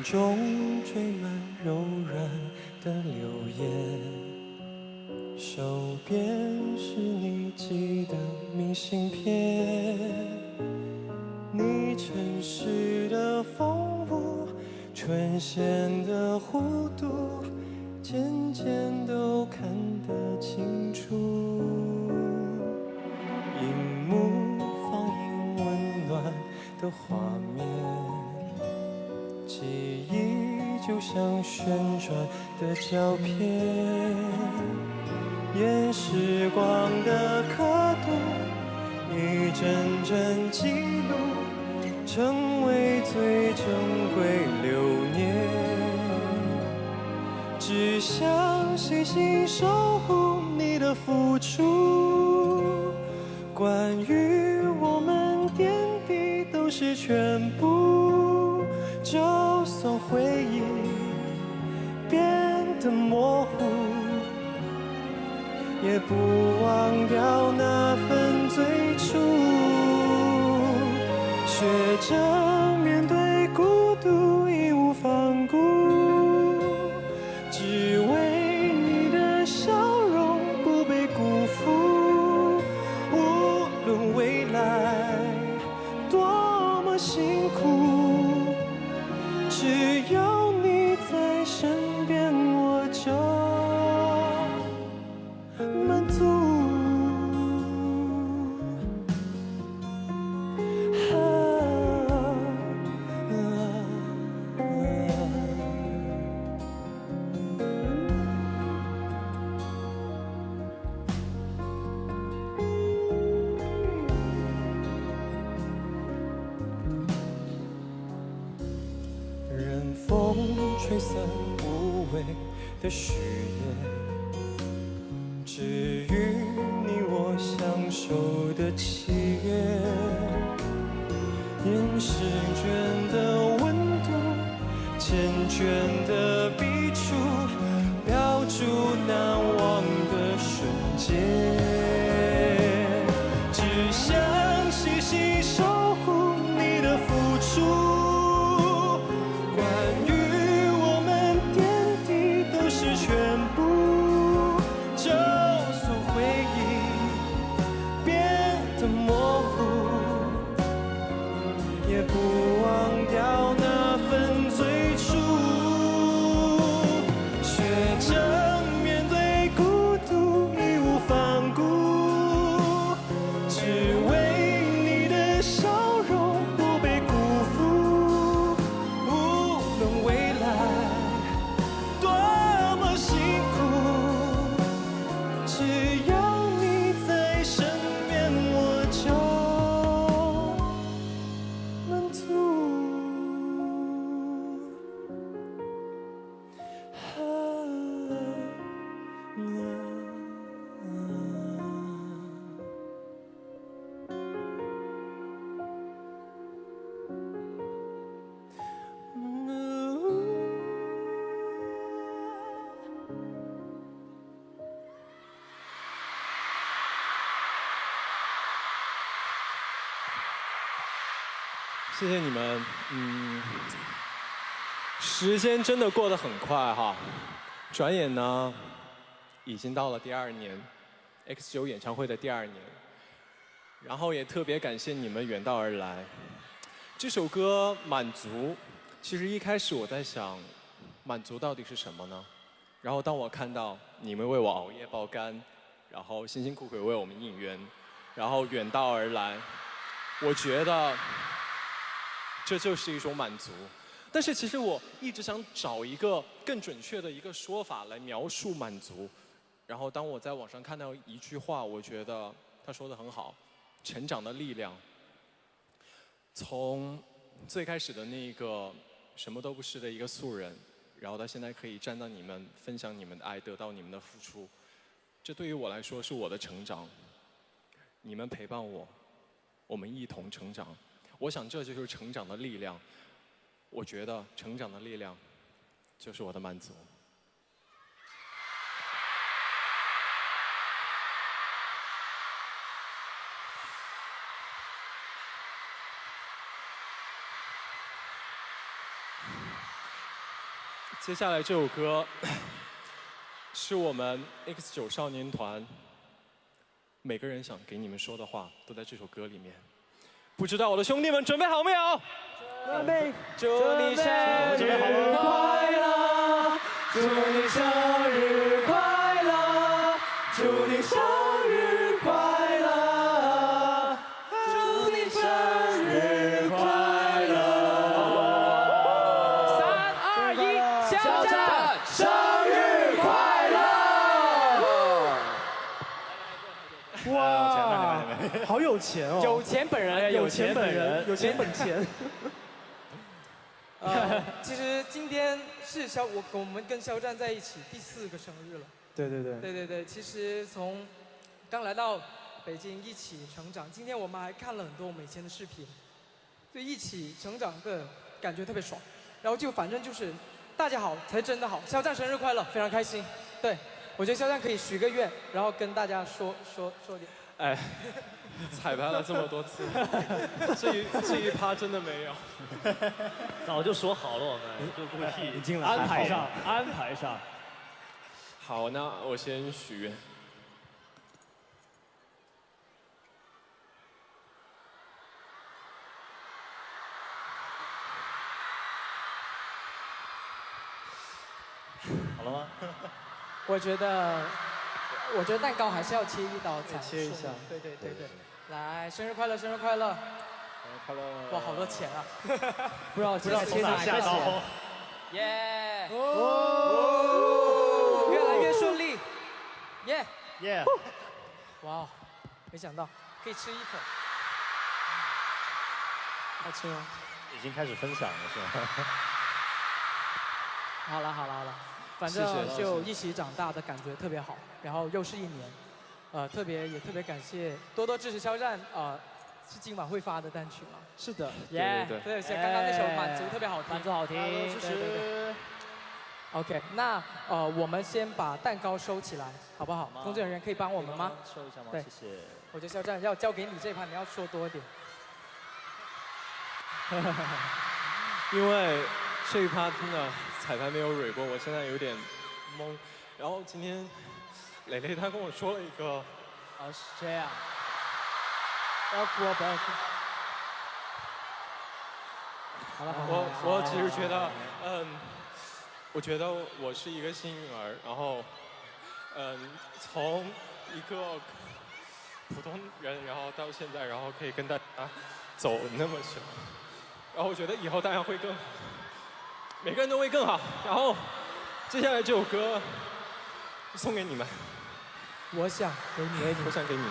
风中追满柔软的流言，手边是你寄的明信片。你城市的风物，唇线的弧度，渐渐都看得清楚。荧幕放映温暖的画面，就像旋转的胶片，沿时光的刻度，一帧帧记录，成为最珍贵留念。只想细心守护你的付出。关于我们点滴都是全部，就也不忘掉那份最初。学着吹散无谓的誓言，至于你我相守的契约，沿试卷的温度，缱绻谢谢你们，嗯，时间真的过得很快哈，转眼呢，已经到了第二年，X 九演唱会的第二年，然后也特别感谢你们远道而来。这首歌《满足》，其实一开始我在想，满足到底是什么呢？然后当我看到你们为我熬夜爆肝，然后辛辛苦苦为我们应援，然后远道而来，我觉得这就是一种满足。但是其实我一直想找一个更准确的一个说法来描述满足。然后当我在网上看到一句话，我觉得他说的很好：成长的力量。从最开始的那个什么都不是的一个素人，然后到现在可以站到你们分享你们的爱，得到你们的付出，这对于我来说是我的成长。你们陪伴我，我们一同成长。我想这就是成长的力量。我觉得成长的力量就是我的满足。接下来这首歌是我们 X 九少年团每个人想给你们说的话，都在这首歌里面。不知道我的兄弟们准备好没有？准备，祝你生日快乐，祝你生日好有钱哦！有钱本人，有钱本人，有钱本钱。呃，其实今天是肖我我们跟肖战在一起第四个生日了。对对对。对对对，其实从刚来到北京一起成长，今天我们还看了很多我们以前的视频，就一起成长的感觉特别爽。然后就反正就是大家好才真的好，肖战生日快乐，非常开心。对，我觉得肖战可以许个愿，然后跟大家说说说点。哎，彩排了这么多次，这一这一趴真的没有。早就说好了，我们就故意已经安排上，安排上。好，那我先许愿。好了吗？我觉得，我觉得蛋糕还是要切一刀才切一下对对对对，来，生日快乐，生日快乐！快乐！哇，好多钱啊！不知道不知道切哪个下刀。耶！哦，越来越顺利，耶！耶！哇哦，没想到可以吃一口，好吃吗？已经开始分享了是吗？好了好了好了，反谢谢正谢谢就一起长大的感觉特别好，然后又是一年，呃，特别也特别感谢多多支持肖战，呃，是今晚会发的单曲吗？是的。耶！对对，像刚刚那首《满足》特别好听，满足好听，对对对。OK，那呃，我们先把蛋糕收起来，好不好？工作人员可以帮我们吗？收一下吗？对谢谢。我觉得肖战要交给你这一盘，你要说多一点。因为这一趴真的彩排没有蕊过，我现在有点懵。然后今天蕾蕾她跟我说了一个，啊，是这样。不要哭，不要哭。好了好了，我我只是觉得，嗯，我觉得我是一个幸运儿，然后，嗯，从一个普通人，然后到现在，然后可以跟大家走那么久，然后我觉得以后大家会更，每个人都会更好。然后接下来这首歌送给你们，我想给你，我想给你。